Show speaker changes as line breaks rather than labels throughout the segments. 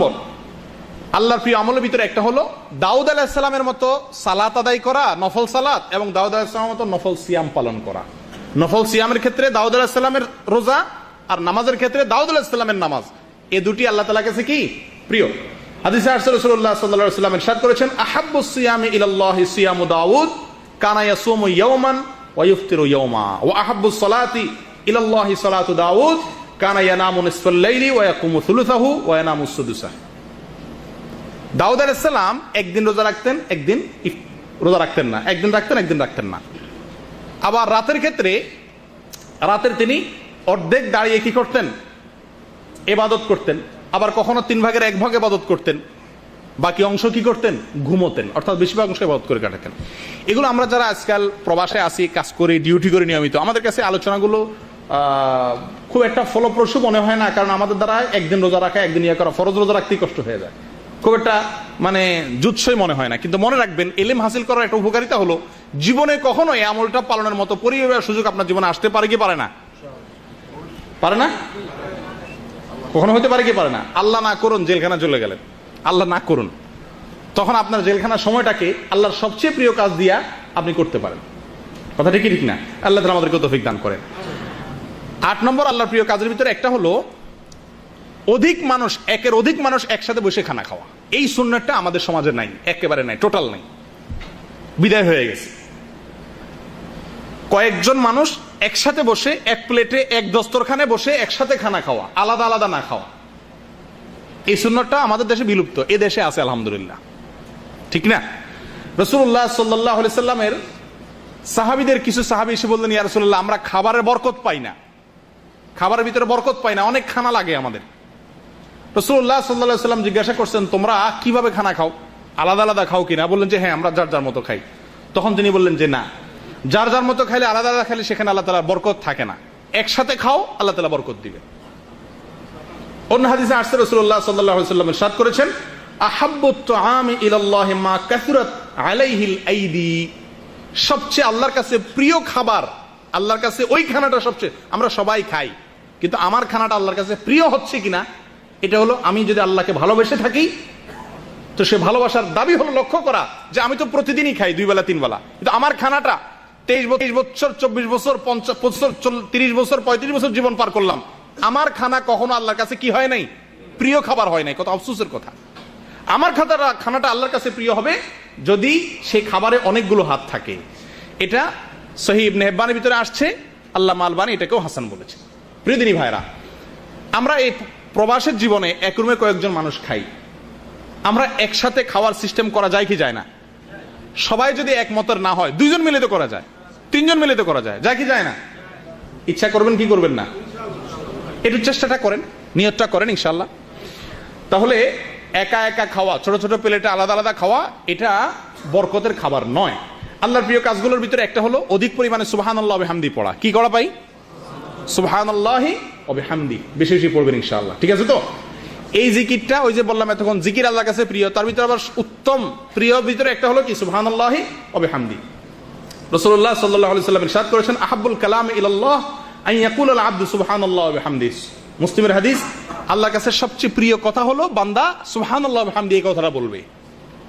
নম্বর আল্লাহর প্রিয় আমলের ভিতরে একটা হলো দাউদ আলাহিসাল্লামের মতো সালাত আদায় করা, নফল সালাত, এবং দাউদ আলাহিসামের মতো নফল সিয়াম পালন করা। নফল সিয়ামের ক্ষেত্রে দাউদ আলাহিসাল্লামের রোজা আর নামাজের ক্ষেত্রে দাউদ আলাহিসাল্লামের নামাজ। এ দুটি আল্লাহ তালা কাছে কি? প্রিয়। হাদিস রাসূলুল্লাহ সাল্লাল্লাহু আলাইহি ওয়াসাল্লাম ইরশাদ করেছেন আহাব্বুস সিয়ামি ইলাল্লাহি সিয়ামু দাউদ, কানা ইয়াসুমু ইয়াওমান ওয়া ইফতিরু ইয়াওমা, ওয়া আহাব্বুস সালাতি ইলাল্লাহি সালাতু দাউদ। কানা ইয়ানামু নিসফাল ওয়া ইয়াকুমু ওয়া ইয়ানামু সুদুসাহু দাউদ আলাইসাল্লাম একদিন রোজা রাখতেন, একদিন রোজা রাখতেন না। একদিন রাখতেন একদিন রাখতেন না। আবার রাতের ক্ষেত্রে, রাতের তিনি অর্ধেক দাঁড়িয়ে কি করতেন? এবাদত করতেন। আবার কখনো তিন ভাগের এক ভাগ এবাদত করতেন। বাকি অংশ কি করতেন? ঘুমোতেন। অর্থাৎ বেশিরভাগ অংশ এবাদত করে কাটাতেন। এগুলো আমরা যারা আজকাল প্রবাসে আসি, কাজ করি ডিউটি করে নিয়মিত, আমাদের কাছে আলোচনাগুলো খুব একটা ফলপ্রসূ মনে হয় না, কারণ আমাদের দ্বারা একদিন রোজা রাখা, একদিন ইয়ে করা ফরজ রোজা রাখতেই কষ্ট হয়ে যায়। খুব একটা মানে জুৎসই মনে হয় না। কিন্তু মনে রাখবেন, এলেম হাসিল করার একটা উপকারিতা হলো, জীবনে কখনো এই আমলটা পালনের মতো পরিবেশের সুযোগ আপনার জীবনে আসতে পারে কি পারে না? পারে না? কখনো হতে পারে কি পারে না? আল্লাহ না করুন, জেলখানা চলে গেলেন। আল্লাহ না করুন। তখন আপনার জেলখানার সময়টাকে আল্লাহর সবচেয়ে প্রিয় কাজ দিয়া আপনি করতে পারেন। কথা ঠিকই ঠিক না? আল্লাহ আমাদেরকে তৌফিক দান করেন। আট নম্বর আল্লাহর প্রিয় কাজের ভিতরে একটা হলো, অধিক মানুষ, একের অধিক মানুষ একসাথে বসে খানা খাওয়া। এই সুন্নারটা আমাদের সমাজে নাই, একেবারে নাই, টোটাল নাই। বিদায় হয়ে গেছে। কয়েকজন মানুষ একসাথে বসে, এক প্লেটে, এক দস্তরখানে বসে একসাথে খানা খাওয়া, আলাদা আলাদা না খাওয়া। এই সুন্নতটা আমাদের দেশে বিলুপ্ত, এ দেশে আছে, আলহামদুলিল্লাহ। ঠিক না? রসুল্লাহ সাল্লাহ সাল্লামের সাহাবিদের কিছু সাহাবি এসে বললেন, ইয়া রসুল্লাহ আমরা খাবারের বরকত পাই না। খাবারের ভিতরে বরকত পাই না, অনেক খানা লাগে আমাদের। রসুল্লাহ সাল্লাহ সাল্লাম জিজ্ঞাসা করছেন, তোমরা কীভাবে খানা খাও? আলাদা আলাদা খাও কিনা? বললেন যে হ্যাঁ আমরা যার যার মতো খাই। তখন তিনি বললেন যে, না, যার যার মতো খাইলে আলাদা আলাদা খাইলে সেখানে আল্লাহ তালা বরকত থাকে না। একসাথে খাও, আল্লাহ তালা বরকত দিবে। অন্য হাদিসে আসছে রসুল্লাহ সাল্লাহ সাদ করেছেন সবচেয়ে আল্লাহর কাছে প্রিয় খাবার আল্লাহর কাছে ওই খানাটা সবচেয়ে আমরা সবাই খাই। কিন্তু আমার খানাটা আল্লাহর কাছে প্রিয় হচ্ছে কিনা, এটা হলো আমি যদি আল্লাহকে ভালোবেসে থাকি, তো সে ভালোবাসার দাবি হলো লক্ষ্য করা যে আমি তো প্রতিদিনই খাই দুই বেলা, তিন বেলা। কিন্তু আমার খানাটা তেইশ তেইশ বছর, চব্বিশ বছর পঞ্চাশ বছর তিরিশ বছর, পঁয়ত্রিশ বছর জীবন পার করলাম। আমার খানা কখনো আল্লাহর কাছে কি হয় নাই? প্রিয় খাবার হয় নাই কত আফসোসের কথা। আমার খাতাটা খানাটা আল্লাহর কাছে প্রিয় হবে যদি সেই খাবারে অনেকগুলো হাত থাকে। এটা সহি ইবনে হেব্বানের ভিতরে আসছে, আল্লাহ মালবানি এটাকেও হাসান বলেছে। প্রিয়দিনী ভাইরা আমরা এই প্রবাসের জীবনে এক রুমে কয়েকজন মানুষ খাই। আমরা একসাথে খাওয়ার সিস্টেম করা যায় কি যায় না? সবাই যদি একমতের না হয়, দুইজন মিলে তো করা যায়, তিনজন মিলে তো করা যায় যায় কি যায় না? ইচ্ছা করবেন কি করবেন না? একটু চেষ্টাটা করেন, নিয়তটা করেন ইনশাল্লাহ তাহলে একা একা খাওয়া, ছোট ছোট প্লেটে আলাদা আলাদা খাওয়া, এটা বরকতের খাবার নয়। আল্লাহর প্রিয় কাজগুলোর ভিতরে একটা হলো অধিক পরিমাণে সুবাহান আল্লাহ হামদি পড়া। কি করা পাই? সুবাহান আল্লাহি হামদি বেশি বেশি পড়বেন ইনশাআল্লাহ। ঠিক আছে তো? এই জিকিরটা, ওই যে বললাম এতক্ষণ, জিকির আল্লাহর কাছে প্রিয়। তার ভিতরে আবার উত্তম প্রিয় ভিতরে একটা হলো কি? সুবাহান আল্লাহি হামদি রসুল্লাহ সাল্লাহ আলি সাল্লাম ইরশাদ করেছেন আহাবুল কালাম ইলাল্লাহ আই ইয়াকুল আল আব্দু সুবহানাল্লাহ ওয়া বিহামদিহি মুসলিমের হাদিস, আল্লাহর কাছে সবচেয়ে প্রিয় কথা হলো, বান্দা সুবহানাল্লাহ ওয়া বিহামদিহি এই কথাটা বলবে।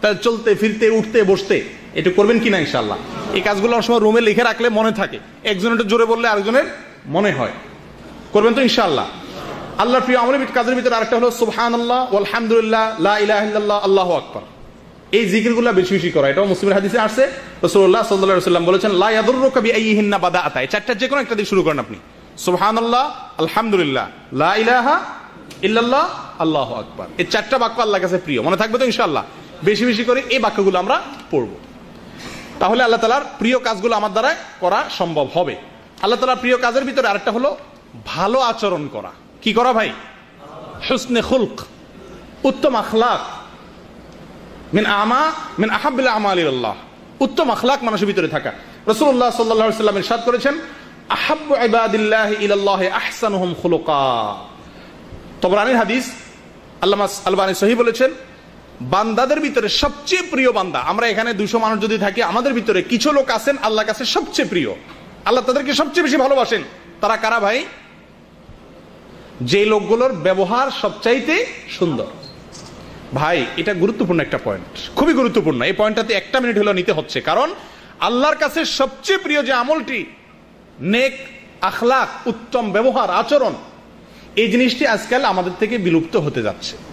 তাই চলতে, ফিরতে, উঠতে, বসতে। এটা করবেন কিনা ইনশাল্লাহ এই কাজগুলো অনেক সময় রুমে লিখে রাখলে মনে থাকে। একজন একটু জোরে বললে আরেকজনের মনে হয়। করবেন তো ইনশাল্লাহ আল্লাহর প্রিয় আমলের ভিত- কাজের ভিতরে আরেকটা হলো সুবহানাল্লাহ আলহামদুলিল্লাহ লা ইলাহা ইল্লাল্লাহ, আল্লাহু আকবার। এই জিকিরগুলো বেশি বেশি করা। এটা মুসলিমের হাদিসে আসছে। রাসূলুল্লাহ সাল্লাল্লাহু আলাইহি বলেছেন বিআইয়িহিন্না বাদাআতা। এই চারটা যে কোনো একটা দিয়ে শুরু করেন আপনি। সুবহানাল্লাহ, আলহামদুলিল্লাহ, লা ইলাহা ইল্লাল্লাহ, আল্লাহু আকবার। এই চারটা বাক্য আল্লাহর কাছে প্রিয়। মনে থাকবে তো ইনশাআল্লাহ? বেশি বেশি করে এই বাক্যগুলো আমরা পড়ব। তাহলে আল্লাহ তালার প্রিয় কাজগুলো আমার দ্বারা করা সম্ভব হবে। আল্লাহ তালার প্রিয় কাজের ভিতরে আরেকটা হলো ভালো আচরণ করা। কি করা ভাই? হুসনে খুলক, উত্তম আখলাক। মিন আমা, মিন আহাবিল আমালিল্লাহ উত্তম আখলাক মানুষের ভিতরে থাকা। রসুল্লাহ সাল্লাহ সাল্লাম ইরশাদ করেছেন, আহাব্বু ইবাদিল্লাহ ইলাল্লাহ আহসানুহুম খুলুকা। তবরানির হাদিস আল্লামা আলবানী সহি বলেছেন বান্দাদের ভিতরে সবচেয়ে প্রিয় বান্দা। আমরা এখানে দুশো মানুষ যদি থাকি, আমাদের ভিতরে কিছু লোক আছেন আল্লাহ কাছে সবচেয়ে প্রিয়। আল্লাহ তাদেরকে সবচেয়ে বেশি ভালোবাসেন। তারা কারা ভাই? যে লোকগুলোর ব্যবহার সবচাইতে সুন্দর। ভাই, এটা গুরুত্বপূর্ণ একটা পয়েন্ট খুবই গুরুত্বপূর্ণ। এই পয়েন্টটাতে একটা মিনিট হলো নিতে হচ্ছে। কারণ আল্লাহর কাছে সবচেয়ে প্রিয় যে আমলটি, নেক আখলাক উত্তম ব্যবহার, আচরণ, এই জিনিসটি আজকাল আমাদের থেকে বিলুপ্ত হতে যাচ্ছে।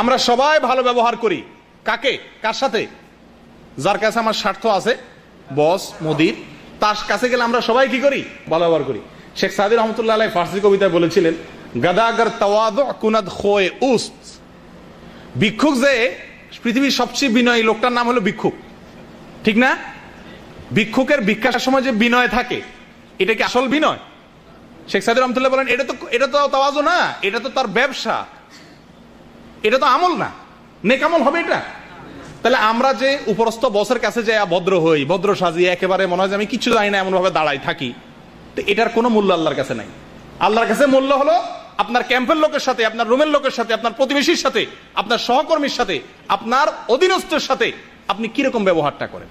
আমরা সবাই ভালো ব্যবহার করি। কাকে? কার সাথে? যার কাছে আমার স্বার্থ আছে, বস, মুদির, তার কাছে গেলে আমরা সবাই কি করি? ভালো ব্যবহার করি। শেখ সাদি রহমতুল্লাহ ফার্সি কবিতায় বলেছিলেন গাদাগর তাওয়াদ কুনাদ খোয়ে উস্ত। ভিক্ষুক যে পৃথিবীর সবচেয়ে বিনয়ী, লোকটার নাম হলো ভিক্ষুক। ঠিক না? ভিক্ষুকের ভিক্ষার সময় যে বিনয় থাকে, এটা কি আসল বিনয়? শেখ সাদি রহমতুল্লাহ বলেন, এটা তো এটা তো তাওয়াজো না, এটা তো তার ব্যবসা। এটা তো আমল না। নেকামল হবে এটা। তাহলে আমরা যে উপরস্থ বসের কাছে যাই ভদ্র হই, ভদ্র সাজিয়ে একেবারে মনে হয় যে আমি কিছু জানি না এমন ভাবে দাঁড়াই থাকি। তো এটার কোনো মূল্য আল্লাহর কাছে নাই। আল্লাহর কাছে মূল্য হলো আপনার ক্যাম্পের লোকের সাথে, আপনার রুমের লোকের সাথে, আপনার প্রতিবেশীর সাথে, আপনার সহকর্মীর সাথে, আপনার অধীনস্থের সাথে আপনি কীরকম ব্যবহারটা করেন?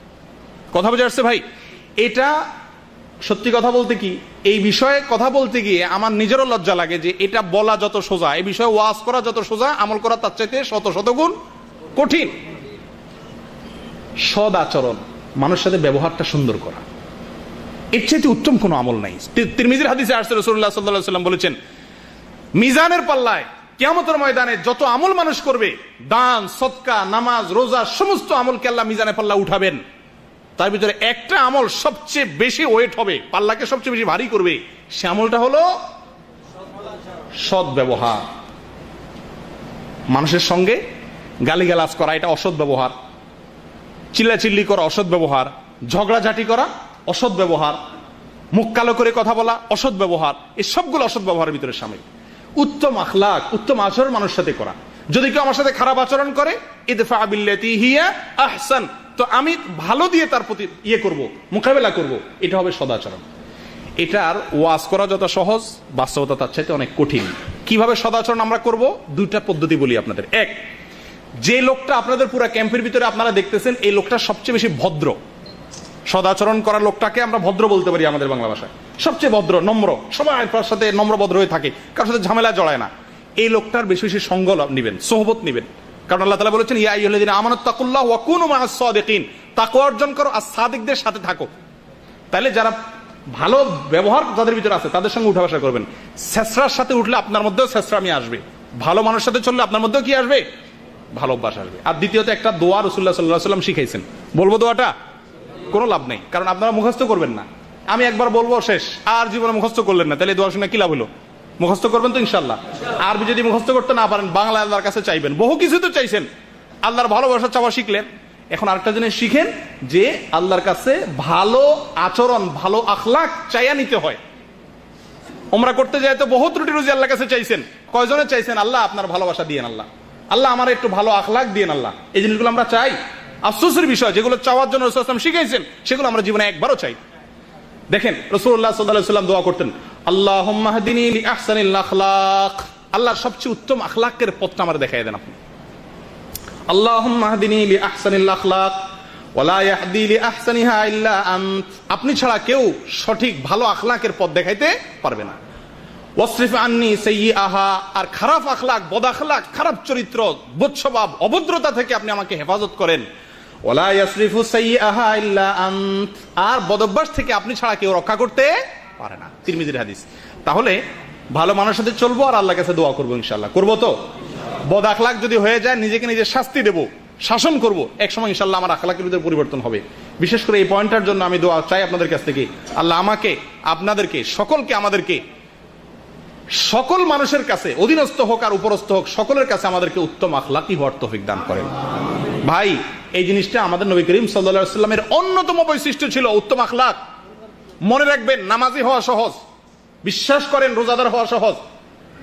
কথা বোঝা যাচ্ছে ভাই? এটা সত্যি কথা বলতে কি, এই বিষয়ে কথা বলতে গিয়ে আমার নিজেরও লজ্জা লাগে যে এটা বলা যত সোজা, এই বিষয়ে ওয়াজ করা যত সোজা, আমল করা তার চাইতে শত শতগুণ কঠিন। সদ আচরণ, মানুষের সাথে ব্যবহারটা সুন্দর করা। এর চাইতে উত্তম কোনো আমল নাই। তিরমিজির হাদিসে আসছে রসুল্লাহ সাল্লাহ সাল্লাম বলেছেন, মিজানের পাল্লায় কেয়ামতের ময়দানে যত আমল মানুষ করবে, দান, সৎকা, নামাজ, রোজা, সমস্ত আমলকে আল্লাহ মিজানের পাল্লা উঠাবেন। তার ভিতরে একটা আমল সবচেয়ে বেশি ওয়েট হবে, পাল্লাকে সবচেয়ে বেশি ভারী করবে। সে আমলটা হলো সৎ ব্যবহার। মানুষের সঙ্গে গালিগালাজ করা, এটা অসৎ ব্যবহার। চিল্লাচিল্লি করা, অসৎ ব্যবহার। ঝগড়াঝাটি করা, অসৎ ব্যবহার। মুখ কালো করে কথা বলা, অসৎ ব্যবহার। এই সবগুলো অসৎ ব্যবহারের ভিতরে সামিল। উত্তম আখলাক, উত্তম আচরণ মানুষের সাথে করা। যদি কেউ আমার সাথে খারাপ আচরণ করে, ইদফা বিল্লাতি হিয়া আহসান তো আমি ভালো দিয়ে তার প্রতি ইয়ে করব, মোকাবেলা করব, এটা হবে সদাচরণ এটার ওয়াজ করা যত সহজ, বাস্তবতা তার চাইতে অনেক কঠিন। কীভাবে সদাচরণ আমরা করব? দুইটা পদ্ধতি বলি আপনাদের। এক, যে লোকটা আপনাদের পুরো ক্যাম্পের ভিতরে আপনারা দেখতেছেন, এই লোকটা সবচেয়ে বেশি ভদ্র। সদাচরণ করার লোকটাকে আমরা ভদ্র বলতে পারি আমাদের বাংলা ভাষায়। সবচেয়ে ভদ্র, নম্র। সবাই তার সাথে নম্র ভদ্র হয়ে থাকে, কারোর সাথে ঝামেলা জড়ায় না। এই লোকটার বেশি বেশি সঙ্গ নিবেন, সোহবত নিবেন। কারণ আল্লাহ তালা বলেছেন আমানত তাকুল্লাহ তাকওয়া অর্জন করো আর সাদিকদের সাথে থাকো। তাহলে যারা ভালো ব্যবহার যাদের ভিতরে আছে, তাদের সঙ্গে উঠা বসা করবেন। শেষরার সাথে উঠলে আপনার মধ্যেও শেষরামি আসবে। ভালো মানুষের সাথে চললে আপনার মধ্যেও কি আসবে? ভালো অভ্যাস আসবে। আর দ্বিতীয়ত একটা দোয়া রসুল্লাহ সাল্লাহ সাল্লাম শিখাইছেন। বলব দোয়াটা? কোনো লাভ নেই, কারণ আপনারা মুখস্থ করবেন না। আমি একবার বলব, শেষ। আর জীবনে মুখস্থ করলেন না। তাহলে দোয়া শুনে কি লাভ হলো? মুখস্থ করবেন তো ইনশাল্লাহ আরবি যদি মুখস্থ করতে না পারেন, বাংলা আল্লাহর কাছে চাইবেন। বহু কিছু তো চাইছেন। আল্লাহর ভালোবাসা চাওয়া শিখলেন। এখন আরেকটা জিনিস শিখেন যে আল্লাহর কাছে ভালো আচরণ, ভালো আখলাক চাইয়া নিতে হয়। ওমরা করতে যায় তো বহু ত্রুটি রুজি আল্লাহর কাছে চাইছেন। কয়জনে চাইছেন, আল্লাহ, আপনার ভালোবাসা দিয়েন আল্লাহ। আল্লাহ, আমার একটু ভালো আখলাক দিয়েন আল্লাহ। এই জিনিসগুলো আমরা চাই। আফসোসের বিষয়, যেগুলো চাওয়ার জন্য রসুলাম শিখাইছেন, সেগুলো আমরা জীবনে একবারও চাই। দেখেন, রসুল্লাহ সাল্লাহ সাল্লাম দোয়া করতেন আল্লাহ আল্লাহর সবচেয়ে উত্তম আখলাকের পথটা আমার দেখাই দেন আপনি। আপনি ছাড়া কেউ সঠিক ভালো আখলাকের পথ দেখাইতে পারবে না। ওয়াসরিফ আন্নি সেই আহা আর খারাপ আখলাক, বদ আখলাক, খারাপ চরিত্র বোধস্বভাব অভদ্রতা থেকে আপনি আমাকে হেফাজত করেন। ওলা ইয়াসরিফু সেই আহা ইল্লা আন্ত। আর বদভ্যাস থেকে আপনি ছাড়া কেউ রক্ষা করতে পারে না। তিরমিজির হাদিস। তাহলে ভালো মানুষের সাথে চলবো আর আল্লাহর কাছে দোয়া করব ইনশাল্লাহ করব তো? বদ আখলাক যদি হয়ে যায়, নিজেকে নিজে শাস্তি দেব, শাসন করব এক সময় ইনশাল্লাহ আমার আখলাকের ভিতরে পরিবর্তন হবে। বিশেষ করে এই পয়েন্টটার জন্য আমি দোয়া চাই আপনাদের কাছ থেকে। আল্লাহ আমাকে, আপনাদেরকে, সকলকে আমাদেরকে, সকল মানুষের কাছে, অধীনস্থ হোক আর উপরস্থ হোক, সকলের কাছে আমাদেরকে উত্তম আখলাকি হওয়ার তৌফিক দান করেন। ভাই, এই জিনিসটা আমাদের নবী করিম সাল্লা সাল্লামের অন্যতম বৈশিষ্ট্য ছিল উত্তম আখলাক। মনে রাখবেন, নামাজি হওয়া সহজ, বিশ্বাস করেন রোজাদার হওয়া সহজ,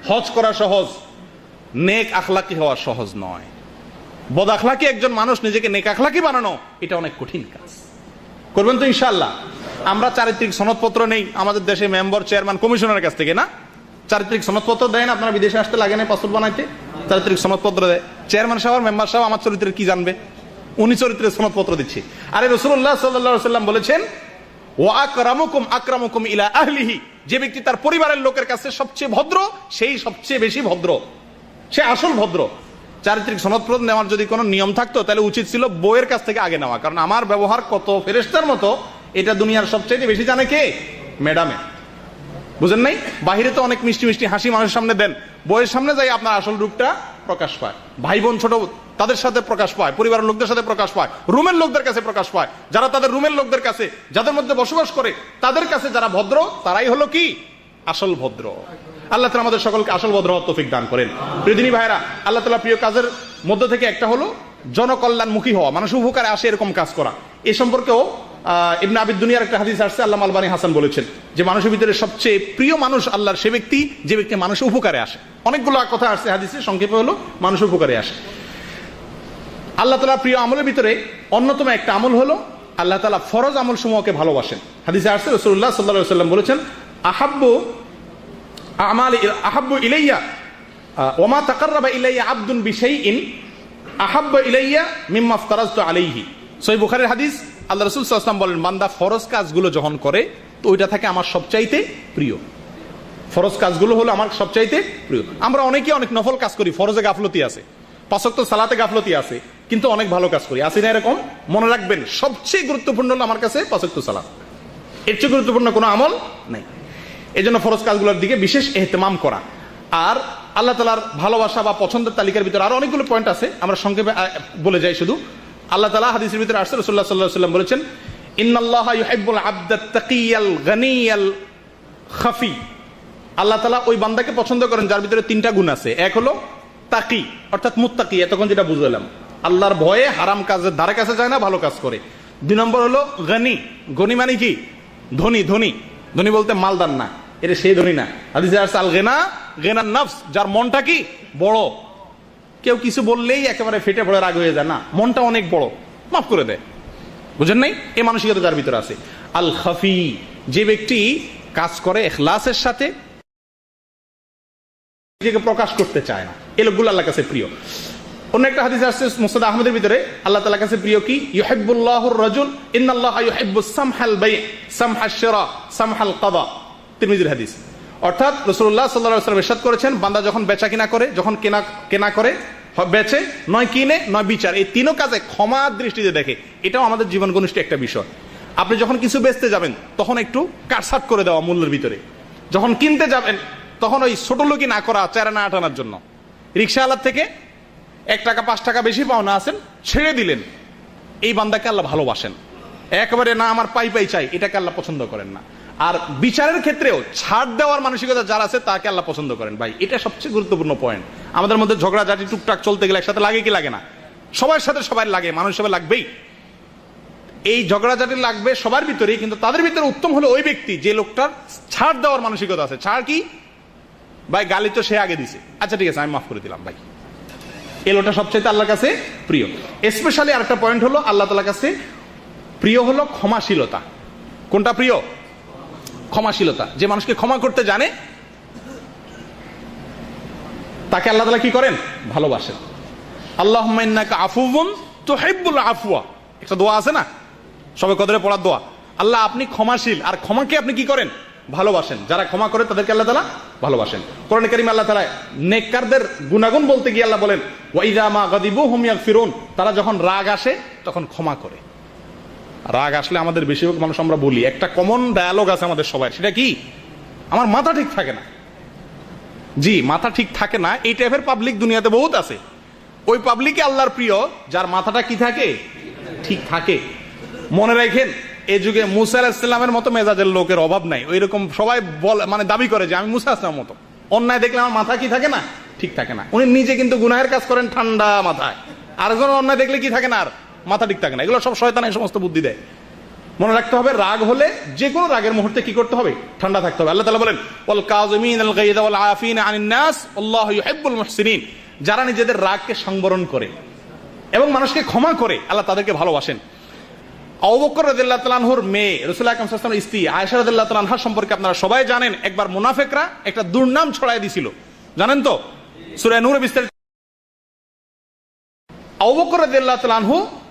হজ করা সহজ, নেক আখলাকি হওয়া সহজ নয়। বদ আখলাকি একজন মানুষ নিজেকে নেক আখলাকি বানানো, এটা অনেক কঠিন কাজ। করবেন তো ইনশাল্লাহ আমরা চারিত্রিক সনদপত্র নেই, আমাদের দেশে মেম্বার, চেয়ারম্যান কমিশনের কাছ থেকে না? চারিত্রিক সনদপত্র দেন, আপনারা বিদেশে আসতে লাগে না পাসপোর্ট বানাইতে? চারিত্রিক সনদপত্র দেয়। চেয়ারম্যান সাহেব, মেম্বার সাহেব আমার চরিত্রের কি জানবে? উনি চরিত্রের সনদপত্র দিচ্ছে। আরে রসুল্লাহ সাল্লাহ সাল্লাম বলেছেন ও আকরামুকুম আকরামুকুম ইলা আহলিহি। যে ব্যক্তি তার পরিবারের লোকের কাছে সবচেয়ে ভদ্র, সেই সবচেয়ে বেশি ভদ্র। সে আসল ভদ্র। চারিত্রিক সনদপ্রদ নেওয়ার যদি কোনো নিয়ম থাকতো, তাহলে উচিত ছিল বইয়ের কাছ থেকে আগে নেওয়া। কারণ আমার ব্যবহার কত ফেরেস্তার মতো, এটা দুনিয়ার সবচেয়ে বেশি জানে কে? ম্যাডামে। বুঝেন নাই? বাহিরে তো অনেক মিষ্টি মিষ্টি হাসি মানুষের সামনে দেন। বইয়ের সামনে যাই আপনার আসল রূপটা প্রকাশ পায়। ভাই বোন ছোট তাদের সাথে প্রকাশ পায়, পরিবারের লোকদের সাথে প্রকাশ পায়, রুমের লোকদের কাছে প্রকাশ পায়। যারা তাদের রুমের লোকদের কাছে, যাদের মধ্যে বসবাস করে, তাদের কাছে যারা ভদ্র, তারাই হলো কি? আসল ভদ্র। আল্লাহ তালা আমাদের সকলকে আসল ভদ্র তৌফিক দান করেন। প্রিয়দিনী ভাইরা আল্লাহ তালা প্রিয় কাজের মধ্যে থেকে একটা হলো জনকল্যাণমুখী হওয়া, মানুষ উপকারে আসে এরকম কাজ করা। এ সম্পর্কেও ইবনে আবিদ দুনিয়ার একটা হাদিস আসছে, আল্লাহ আলবানী হাসান বলেছেন যে মানুষের ভিতরে সবচেয়ে প্রিয় মানুষ আল্লাহর সে ব্যক্তি, যে ব্যক্তি মানুষের উপকারে আসে। অনেকগুলো কথা আসছে হাদিসে, সংক্ষেপে হলো মানুষের উপকারে আসে। আল্লাহ তালা প্রিয় আমলের ভিতরে অন্যতম একটা আমল হলো আল্লাহ তালা ফরজ আমল সমূহকে ভালোবাসেন। হাদিসে আসছে রসুল্লাহ সাল্লাহ সাল্লাম বলেছেন, আহাব্বু আমাল, আহাব্বু ইলাইয়া ওমা তাকাররাবা ইলাইয়া আব্দুন বিশাইইন, আহাব্বু ইলাইয়া মিম্মা ফতারাজতু আলাইহি। সহিহ বুখারের হাদিস, আল্লাহ রসুল সাল্লাম বলেন, বান্দা ফরজ কাজগুলো যখন করে, তো ওইটা থাকে আমার সবচাইতে প্রিয়। ফরজ কাজগুলো হলো আমার সবচাইতে প্রিয়। আমরা অনেকে অনেক নফল কাজ করি, ফরজে গাফলতি আছে। পাঁচক্ত সালাতে গাফলতি আছে, কিন্তু অনেক ভালো কাজ করি। আসি না এরকম? মনে রাখবেন, সবচেয়ে গুরুত্বপূর্ণ হলো আমার কাছে পাঁচক্ত সালাত। এর চেয়ে গুরুত্বপূর্ণ কোনো আমল নেই। এই জন্য ফরজ কাজগুলোর দিকে বিশেষ এহতেমাম করা। আর আল্লাহ তালার ভালোবাসা বা পছন্দের তালিকার ভিতরে আরও অনেকগুলো পয়েন্ট আছে, আমরা সংক্ষেপে বলে যাই শুধু। আল্লাহ তালা হাদিসের ভিতরে আসছে রসুল্লাহ সাল্লাহ সাল্লাম বলেছেন, ইন্নাল্লাহ ইউহিব্বুল আবদা তাকিয়াল গানিয়াল খাফি। আল্লাহ তালা ওই বান্দাকে পছন্দ করেন যার ভিতরে তিনটা গুণ আছে। এক হলো তাকি অর্থাৎ মুত্তাকি, এতক্ষণ যেটা বুঝলাম। আল্লাহর ভয়ে হারাম কাজের ধারে কাছে যায় না, ভালো কাজ করে। দুই নম্বর হলো গনি। গনি মানে কি? ধনী ধনী। ধনী বলতে মালদার না এটা সেই ধনী না। হাদিসে আসছে আল গেনা গেনার নফস, যার মনটা কি? বড়। কেউ কিছু বললেই একেবারে ফেটে পড়ে, রাগ হয়ে যায়। না, মনটা অনেক বড়। মাফ করে দেয় বুঝেন নাই? এই মানসিকতা যার ভিতরে আছে। আল খাফি যে ব্যক্তি কাজ করে এখলাসের সাথে, নিজেকে প্রকাশ করতে চায় না। এই লোকগুলো আল্লাহ কাছে প্রিয়। অন্য একটা হাদিস আসছে মুস্তাদ আহমদের ভিতরে, আল্লাহ তাআলার কাছে প্রিয় কি? ইউহিব্বুল্লাহুর রাজুল, ইন্নাল্লাহা ইউহিব্বুস সামহাল বাই সামহাশ শিরা, সামহাল কাদা। তিরমিজির হাদিস। অর্থাৎ রাসূলুল্লাহ সাল্লাল্লাহু আলাইহি ওয়াসাল্লাম ইরশাদ করেছেন, বান্দা যখন বেচা কিনা করে, যখন কেনা কেনা করে বেচে, নয় কিনে, নয় বিচার। এই তিনও কাজে ক্ষমা দৃষ্টিতে দেখে, এটাও আমাদের জীবন ঘনিষ্ঠ একটা বিষয়। আপনি যখন কিছু বেচতে যাবেন, তখন একটু কাটসাট করে দেওয়া মূল্যের ভিতরে। যখন কিনতে যাবেন, তখন ওই ছোট লোকই না করা, চেরা না আটানোর জন্য। রিক্সাওয়ালার থেকে এক টাকা, পাঁচ টাকা বেশি পাওনা আছেন, ছেড়ে দিলেন। এই বান্দাকে আল্লাহ ভালোবাসেন। একেবারে না আমার পাই পাই চাই, এটাকে আল্লাহ পছন্দ করেন না। আর বিচারের ক্ষেত্রেও ছাড় দেওয়ার মানসিকতা যার আছে, তাকে আল্লাহ পছন্দ করেন। ভাই, এটা সবচেয়ে গুরুত্বপূর্ণ পয়েন্ট আমাদের মধ্যে ঝগড়া ঝাঁটি টুকটাক চলতে গেলে একসাথে লাগে কি লাগে না? সবার সাথে সবাই লাগে, মানুষ হিসেবে লাগবেই। এই ঝগড়াঝাটি লাগবে সবার ভিতরেই, কিন্তু তাদের ভিতরে উত্তম হলো ওই ব্যক্তি যে লোকটার ছাড় দেওয়ার মানসিকতা আছে। ছাড় কি? ভাই, গালি তো সে আগে দিছে। আচ্ছা ঠিক আছে, আমি মাফ করে দিলাম, ভাই। এই লোকটা সবচাইতে আল্লাহর কাছে প্রিয়। স্পেশালি আরেকটা পয়েন্ট হলো, আল্লাহ তালার কাছে প্রিয় হলো ক্ষমাশীলতা। কোনটা প্রিয়? ক্ষমাশীলতা। যে মানুষকে ক্ষমা করতে জানে, তাকে আল্লাহ তালা কি করেন? ভালোবাসেন। আল্লাহ আফুবন তো হেব্বুল আফুয়া একটা দোয়া আছে না? সবে কদরে পড়ার দোয়া। আল্লাহ, আপনি ক্ষমাশীল। আর ক্ষমাকে আপনি কি করেন? ভালোবাসেন। যারা ক্ষমা করে তাদেরকে আল্লাহ তালা ভালোবাসেন। কোরআন করিম আল্লাহ তালা নেককারদের গুণাগুণ বলতে গিয়ে আল্লাহ বলেন ওয়াইদা মা গদিবু হুমিয়া ফিরুন তারা যখন রাগ আসে, তখন ক্ষমা করে। রাগ আসলে আমাদের বেশিরভাগ মানুষ আমরা বলি, একটা কমন ডায়ালগ আছে আমাদের সবাই, সেটা কি? আমার মাথা ঠিক থাকে না। জি, মাথা ঠিক থাকে না, এই টাইপের পাবলিক দুনিয়াতে বহুত আছে। ওই পাবলিকে আল্লাহর প্রিয়, যার মাথাটা কি থাকে? ঠিক থাকে। মনে রাখেন এই যুগে মুসা আলাহিসাল্লামের মতো মেজাজের লোকের অভাব নাই। ওই রকম সবাই বল মানে দাবি করে যে, আমি মুসা আসলামের মতো। অন্যায় দেখলে আমার মাথা কি থাকে না? ঠিক থাকে না। উনি নিজে কিন্তু গুনাহের কাজ করেন ঠান্ডা মাথায়। আরেকজন অন্যায় দেখলে কি থাকে না? আর মাথা ঠিক থাকে না। এগুলো সব শয়তান এই সমস্ত বুদ্ধি দেয়। মনে রাখতে হবে, রাগ হলে যে কোনো রাগের মুহূর্তে কি করতে হবে? ঠান্ডা থাকতে হবে। আল্লাহ তাআলা বলেন কাযিমিন আল আফিন যারা নিজেদের রাগকে সংবরণ করে এবং মানুষকে ক্ষমা করে, আল্লাহ তাদেরকে ভালোবাসেন। আবু বকর রাদিয়াল্লাহু মেয়ে রাসূল আকরাম স্ত্রী আয়েশা রাদিয়াল্লাহু তাআলা সম্পর্কে আপনারা সবাই জানেন, একবার মুনাফিকরা একটা দুর্নাম ছড়ায় দিছিল। জানেন তো? সূরা নূরে বিস্তারিত।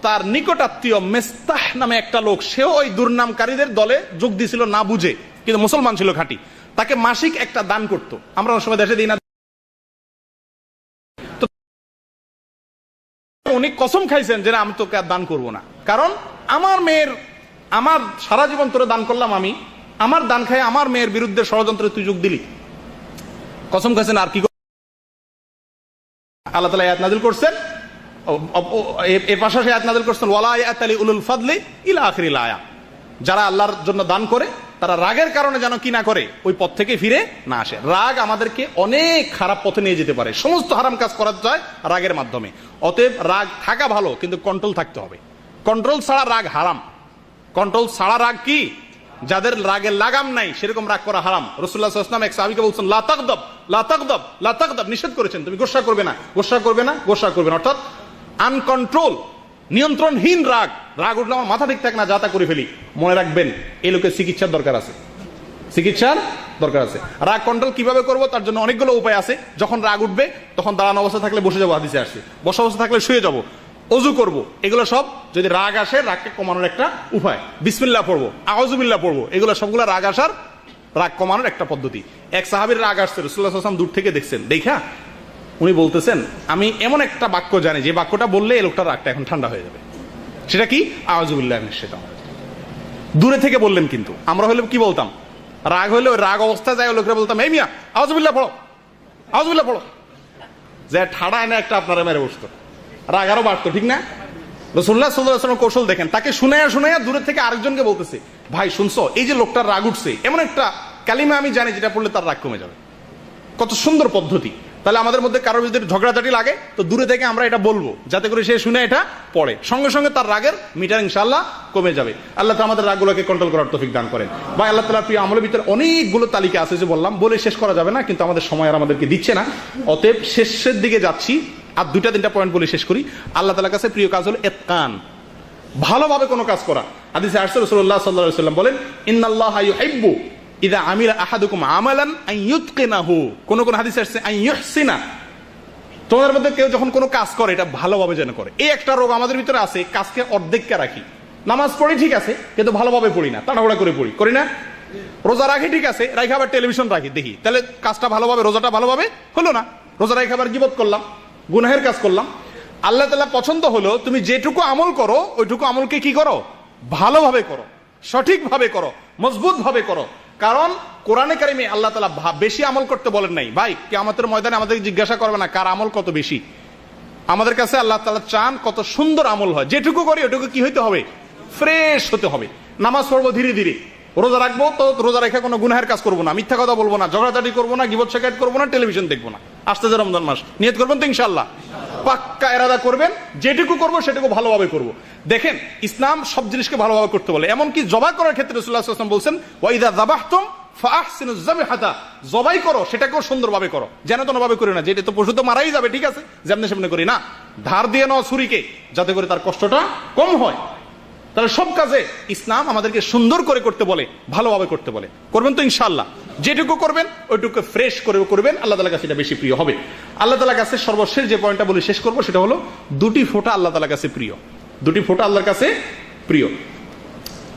তার নিকট আত্মীয় মেস্তাহ নামে একটা লোক, সেও ওই দুর্নামকারীদের দলে যোগ দিছিল না বুঝে, কিন্তু মুসলমান ছিল খাঁটি। তাকে মাসিক একটা দান করত। আমরা সময় দেশে দিই না উনি কসম খাইছেন যে আমি তোকে আর দান করব না। কারণ আমার মেয়ের, আমার সারা জীবন তোরে দান করলাম আমি, আমার দান খাই আমার মেয়ের বিরুদ্ধে ষড়যন্ত্রে তুই যোগ দিলি। কসম খাইছেন আর কি আল্লাহ তালা আয়াত নাজিল করছেন। এর পাশাপাশি আয়াত নাজিল করছেন, ওয়ালা আয়াত আলী উলুল ফাদলি ইলা আখরিল আয়া। যারা আল্লাহর জন্য দান করে তারা রাগের কারণে যেন কি না করে, ওই পথ থেকে ফিরে না আসে। রাগ আমাদেরকে অনেক খারাপ পথে নিয়ে যেতে পারে। সমস্ত হারাম কাজ করা যায় রাগের মাধ্যমে। অতএব রাগ থাকা ভালো, কিন্তু কন্ট্রোল থাকতে হবে। কন্ট্রোল ছাড়া রাগ হারাম। কন্ট্রোল ছাড়া রাগ কি? যাদের রাগের লাগাম নাই, সেরকম রাগ করা হারাম। রসুল্লাহ এক সাহাবিকে বলছেন লাতাকদব লাতাকদব লাতাকদব নিষেধ করেছেন। তুমি গোসা করবে না। গোসা করবে না, গোসা করবে না। অর্থাৎ আনকন্ট্রোল নিয়ন্ত্রণহীন রাগ। রাগ উঠলে আমার মাথা ঠিক থাকে না, যা তা করে ফেলি। মনে রাখবেন, এই লোকের চিকিৎসার দরকার আছে। চিকিৎসার দরকার আছে। রাগ কন্ট্রোল কীভাবে করব তার জন্য অনেকগুলো উপায় আছে। যখন রাগ উঠবে, তখন দাঁড়ানো অবস্থা থাকলে বসে যাব, হাদিসে আসে। বসা অবস্থা থাকলে শুয়ে যাব, অজু করব। এগুলো সব যদি রাগ আসে, রাগকে কমানোর একটা উপায়। বিসমিল্লা পড়ব আওয়াজুবিল্লা পড়ব। এগুলো সবগুলো রাগ আসার, রাগ কমানোর একটা পদ্ধতি। এক সাহাবির রাগ আসছে রসুল্লাহ আসলাম দূর থেকে দেখছেন। দেখা উনি বলতেছেন, আমি এমন একটা বাক্য জানি, যে বাক্যটা বললে এই লোকটার রাগটা এখন ঠান্ডা হয়ে যাবে। সেটা কি? আওয়াজুবিল্লাহ সেটা দূরে থেকে বললেন কিন্তু, আমরা হলে কি বলতাম? রাগ হলে ওই রাগ অবস্থায় যায় লোকেরা বলতাম, এই মিয়া আওয়াজবিল্লা পড়ো আওয়াজবিল্লা পড়ো। যে ঠাড়া এনে একটা আপনারা মেরে বসতো। রাগ আরও বাড়তো, ঠিক না? রসুল্লাহ সাল্লাহ কৌশল দেখেন, তাকে শুনাইয়া শুনাইয়া দূরে থেকে আরেকজনকে বলতেছে, ভাই, শুনছো? এই যে লোকটার রাগ উঠছে, এমন একটা কালিমা আমি জানি যেটা পড়লে তার রাগ কমে যাবে। কত সুন্দর পদ্ধতি। তাহলে আমাদের মধ্যে কারোর যদি ঝগড়াঝাটি লাগে, তো দূরে থেকে আমরা এটা বলব, যাতে করে সে শুনে এটা পড়ে। সঙ্গে সঙ্গে তার রাগের মিটার ইনশাল্লাহ কমে যাবে। আল্লাহ তালা আমাদের রাগগুলোকে কন্ট্রোল করার তফিক দান করেন। বা আল্লাহ তালা প্রিয় আমলের ভিতরে অনেকগুলো তালিকা আছে, যে বললাম, বলে শেষ করা যাবে না, কিন্তু আমাদের সময় আর আমাদেরকে দিচ্ছে না। অতএব শেষের দিকে যাচ্ছি, আর দুইটা তিনটা পয়েন্ট বলে শেষ করি। আল্লাহ তালার কাছে প্রিয় কাজ হলো এতকান। ভালোভাবে কোনো কাজ করা। হাদিসে আসছে রাসূলুল্লাহ সাল্লাল্লাহু আলাইহি সাল্লাম বলেন, ইন্নাল্লাহা ইউহিব্বু ইদা আমিলা আহাদুকুম আমালান আন ইউতকিনাহু। কোন কোন হাদিসে আসছে, আন ইউহসিনা। তোমাদের মধ্যে কেউ যখন কোনো কাজ করে, এটা ভালোভাবে যেন করে। এই একটা রোগ আমাদের ভিতরে আছে, কাজকে অর্ধেককে রাখি। নামাজ পড়ি ঠিক আছে, কিন্তু ভালোভাবে পড়ি না, তাড়াহুড়া করে পড়ি। করি না? রোজা রাখি ঠিক আছে রাখি আবার টেলিভিশন রাখি, দেখি। তাহলে কাজটা ভালোভাবে, রোজাটা ভালোভাবে হলো না? রোজা রাখি আবার গিবত করলাম, গুনাহের কাজ করলাম। আল্লাহ তালা পছন্দ হলো, তুমি যেটুকু আমল করো, ওইটুকু আমলকে কি করো? ভালোভাবে করো, সঠিকভাবে করো মজবুত ভাবে করো। কারণ কোরআনে কারিমে আল্লাহ তালা বেশি আমল করতে বলেন নাই। ভাই কি আমাদের ময়দানে আমাদের জিজ্ঞাসা করবে না কার আমল কত বেশি। আমাদের কাছে আল্লাহ তালা চান কত সুন্দর আমল হয়। যেটুকু করি ওটুকু কি হইতে হবে? ফ্রেশ হতে হবে। নামাজ পড়ব ধীরে ধীরে। রোজা রাখব তো রোজা রেখে কোনো গুনাহের কাজ করব না। মিথ্যা কথা বলব না। ঝগড়াঝাটি করব না, গিবত শেখায়ত করব না টেলিভিশন দেখব না। আসতে যে রমজান মাস। নিয়ত করবেন তো ইনশাল্লাহ পাক্কা এরাদা করবেন, যেটুকু করব সেটুকু ভালোভাবে করব। দেখেন, ইসলাম সব জিনিসকে ভালোভাবে করতে বলে। এমনকি জবাই করার ক্ষেত্রে রসুল্লাহাম বলছেন, ওয়াইদা জাবাহতম জবাই করো, সেটাকেও সুন্দরভাবে করো। যেন ভাবে করি না যেটা তো পশু তো মারাই যাবে, ঠিক আছে? যেমনি সেমনি করি না। ধার দিয়ে নাও ছুরিকে, যাতে করে তার কষ্টটা কম হয়। তাহলে সব কাজে ইসলাম আমাদেরকে সুন্দর করে করতে বলে, ভালোভাবে করতে বলে। করবেন তো ইনশাল্লাহ যেটুকু করবেন, ওইটুকু ফ্রেশ করে করবেন। আল্লাহ তালা কাছে বেশি প্রিয় হবে। আল্লাহ তালা কাছে সর্বশেষ যে পয়েন্টটা বলে শেষ করব, সেটা হলো দুটি ফোঁটা আল্লাহ তালা কাছে প্রিয়। দুটি ফোঁটা আল্লাহর কাছে প্রিয়।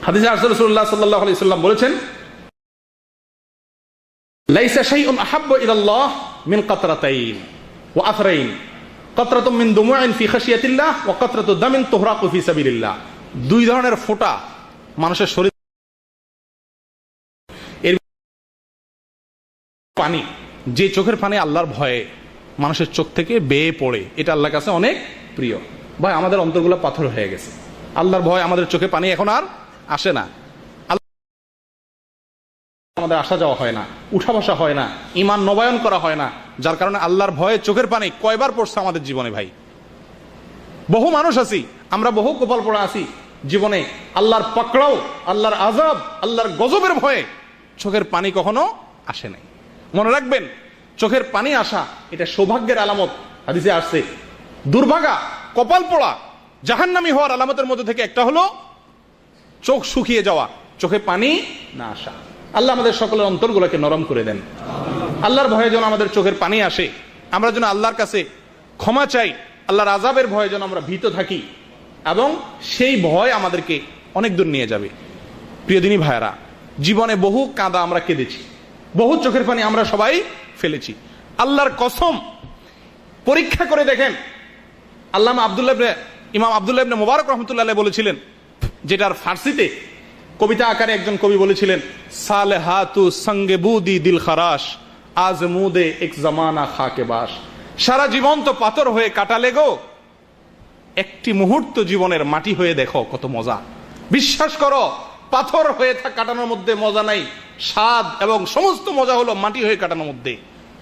হাদিসে সাল্লাহ বলেছেন, লাইসা শাইউন আহাব্বু মিন কাতরাতাইন ওয়া ফি দামিন তুহরাকু ফি সাবিলিল্লাহ। দুই ধরনের ফোঁটা মানুষের শরীর পানি, যে চোখের পানি আল্লাহর ভয়ে মানুষের চোখ থেকে বেয়ে পড়ে, এটা আল্লাহর কাছে অনেক প্রিয়। ভাই, আমাদের অন্তরগুলো পাথর হয়ে গেছে। আল্লাহর ভয় আমাদের চোখে পানি এখন আর আসে না। আমাদের আসা যাওয়া হয় না, উঠা বসা হয় না ইমান নবায়ন করা হয় না, যার কারণে আল্লাহর ভয়ে চোখের পানি কয়বার পড়ছে আমাদের জীবনে ভাই? বহু মানুষ আছি, আমরা বহু কপাল পড়া আছি জীবনে আল্লাহর পাকড়াও, আল্লাহর আজাব আল্লাহর গজবের ভয়ে চোখের পানি কখনো আসে নাই। মনে রাখবেন, চোখের পানি আসা এটা সৌভাগ্যের আলামত। হাদিসে আসছে, দুর্ভাগা, কপাল পড়া, জাহান্নামি হওয়ার আলামতের মধ্যে থেকে একটা হলো চোখ শুকিয়ে যাওয়া, চোখে পানি না আসা। আল্লাহ আমাদের সকলের অন্তরগুলোকে নরম করে দেন। আল্লাহর ভয়ে যেন আমাদের চোখের পানি আসে, আমরা যেন আল্লাহর কাছে ক্ষমা চাই, আল্লাহর আজাবের ভয়ে যেন আমরা ভীত থাকি। এবং সেই ভয় আমাদেরকে অনেক দূর নিয়ে যাবে। প্রিয় দিনী ভাইয়েরা, জীবনে বহু কাঁদা আমরা কেঁদেছি, বহু চোখের পানি আমরা সবাই ফেলেছি। আল্লাহর কসম, পরীক্ষা করে দেখেন আল্লাহ আবদুল্লাহ ইমাম আবদুল্লাহ ইবনে মোবারক রহমতুল্লাহ বলেছিলেন, যেটার ফার্সিতে কবিতা আকারে একজন কবি বলেছিলেন সালে হাতু সঙ্গে বুদি দিল খারাস আজ মুদে এক জামানা খাকে বাস। সারা জীবন তো পাথর হয়ে কাটালে গো একটি মুহূর্ত জীবনের মাটি হয়ে দেখো কত মজা। বিশ্বাস করো, পাথর হয়ে কাটানোর মধ্যে মজা নাই। স্বাদ এবং সমস্ত মজা হলো মাটি হয়ে কাটানোর মধ্যে।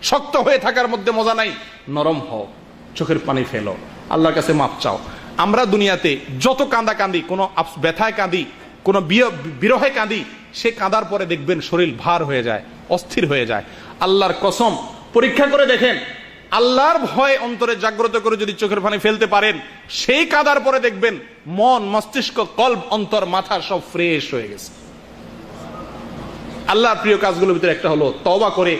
শক্ত হয়ে থাকার মধ্যে মজা নাই। নরম হও, চোখের পানি ফেলো। আল্লাহর কাছে মাপ চাও। আমরা দুনিয়াতে যত কাঁদা কাঁদি কোনো ব্যথায় কাঁদি কোনো বিরহে কাঁদি সে কাঁদার পরে দেখবেন শরীর ভার হয়ে যায়, অস্থির হয়ে যায়। আল্লাহর কসম, পরীক্ষা করে দেখেন আল্লাহর ভয় অন্তরে জাগ্রত করে যদি চোখের পানি ফেলতে পারেন, সেই কাদার পরে দেখবেন মন, মস্তিষ্ক, কল্প, অন্তর, মাথা সব ফ্রেশ হয়ে গেছে। আল্লাহর প্রিয় কাজগুলোর ভিতরে একটা হলো তবা করে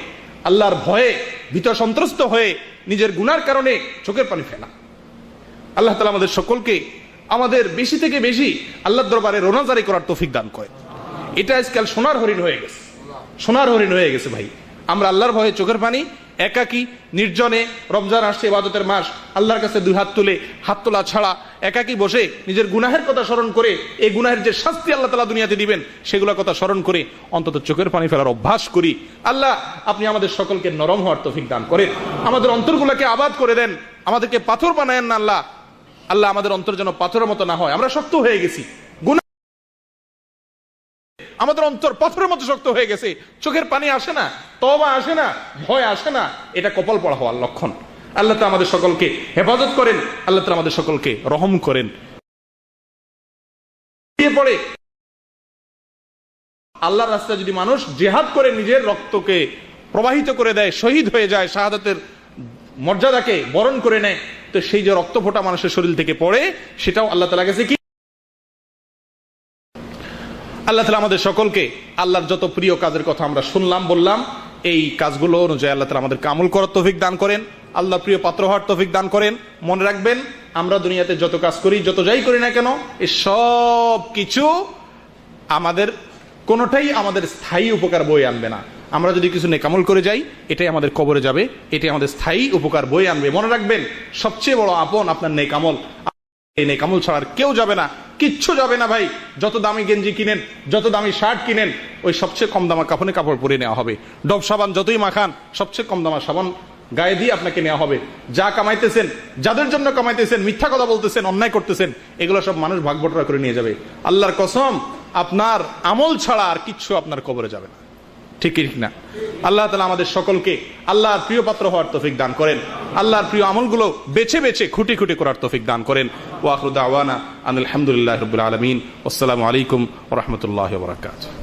আল্লাহর ভয়ে ভীত সন্ত্রস্ত হয়ে নিজের গুনার কারণে চোখের পানি ফেলা। আল্লাহ তালা আমাদের সকলকে আমাদের বেশি থেকে বেশি আল্লাহ দরবারে রোনাজারি করার তৌফিক দান করে এটা আজকাল সোনার হরিণ হয়ে গেছে। সোনার হরিণ হয়ে গেছে ভাই। আমরা আল্লাহর ভয়ে চোখের পানি একাকি, নির্জনে রমজান আসছে ইবাদতের মাস। আল্লাহর কাছে দুই হাত তুলে, হাত তোলা ছাড়া একাকি বসে নিজের গুনাহের কথা স্মরণ করে, এই গুনাহের যে শাস্তি আল্লাহ তালা দুনিয়াতে দিবেন সেগুলোর কথা স্মরণ করে অন্তত চোখের পানি ফেলার অভ্যাস করি। আল্লাহ, আপনি আমাদের সকলকে নরম হওয়ার তৌফিক দান করেন। আমাদের অন্তরগুলোকে আবাদ করে দেন। আমাদেরকে পাথর বানায়েন না আল্লাহ। আল্লাহ আমাদের অন্তর যেন পাথরের মতো না হয়। আমরা শক্ত হয়ে গেছি। আমাদের অন্তর পাথরের মতো শক্ত হয়ে গেছে। চোখের পানি আসে না তবা আসে না, ভয় আসে না। এটা কপাল পড়া হওয়ার লক্ষণ। আল্লাহ তো আমাদের সকলকে হেফাজত করেন, আল্লাহ তো আমাদের সকলকে রহম করেন। পড়ে আল্লাহর রাস্তায় যদি মানুষ জেহাদ করে নিজের রক্তকে প্রবাহিত করে দেয়, শহীদ হয়ে যায়, শাহাদাতের মর্যাদাকে বরণ করে নেয়, তো সেই যে রক্ত ফোটা মানুষের শরীর থেকে পড়ে, সেটাও আল্লাহ তালা কাছে কি আল্লাহ তালা আমাদের সকলকে আল্লাহর যত প্রিয় কাজের কথা আমরা শুনলাম, বললাম, এই কাজগুলো অনুযায়ী আল্লাহ তালা আমাদের কামল করার তৌফিক দান করেন আল্লাহ প্রিয় পাত্র হওয়ার তৌফিক দান করেন। মনে রাখবেন, আমরা দুনিয়াতে যত কাজ করি, যত যাই করি না কেন এই সব কিছু আমাদের, কোনোটাই আমাদের স্থায়ী উপকার বই আনবে না। আমরা যদি কিছু নেকামল করে যাই, এটাই আমাদের কবরে যাবে, এটাই আমাদের স্থায়ী উপকার বই আনবে। মনে রাখবেন, সবচেয়ে বড় আপন আপনার নেকামল এই নেকামল ছাড়া আর কেউ যাবে না। কিচ্ছু যাবে না ভাই। যত দামি গেঞ্জি কিনেন, যত দামি শার্ট কিনেন, ওই সবচেয়ে কম দামা কাপড়ে কাপড় পরে নেওয়া হবে। ডব সাবান যতই মাখান, সবচেয়ে কম দামা সাবান গায়ে দিয়ে আপনাকে নেওয়া হবে। যা কামাইতেছেন, যাদের জন্য কামাইতেছেন, মিথ্যা কথা বলতেছেন, অন্যায় করতেছেন, এগুলো সব মানুষ ভাগ করে নিয়ে যাবে। আল্লাহর কসম, আপনার আমল ছাড়া আর কিচ্ছু আপনার কবরে যাবে না। ঠিক ঠিক না। আল্লাহ তালা আমাদের সকলকে আল্লাহর প্রিয় পাত্র হওয়ার তফিক দান করেন। আল্লাহর প্রিয় আমলগুলো বেছে বেছে খুঁটি খুঁটি করার তফিক দান করেন। ওয়াখরুদ আওয়ানা আলহামদুলিল্লাহ রবুল আলমিন। আসসালামু আলাইকুম রহমতুল্লাহ বরকাত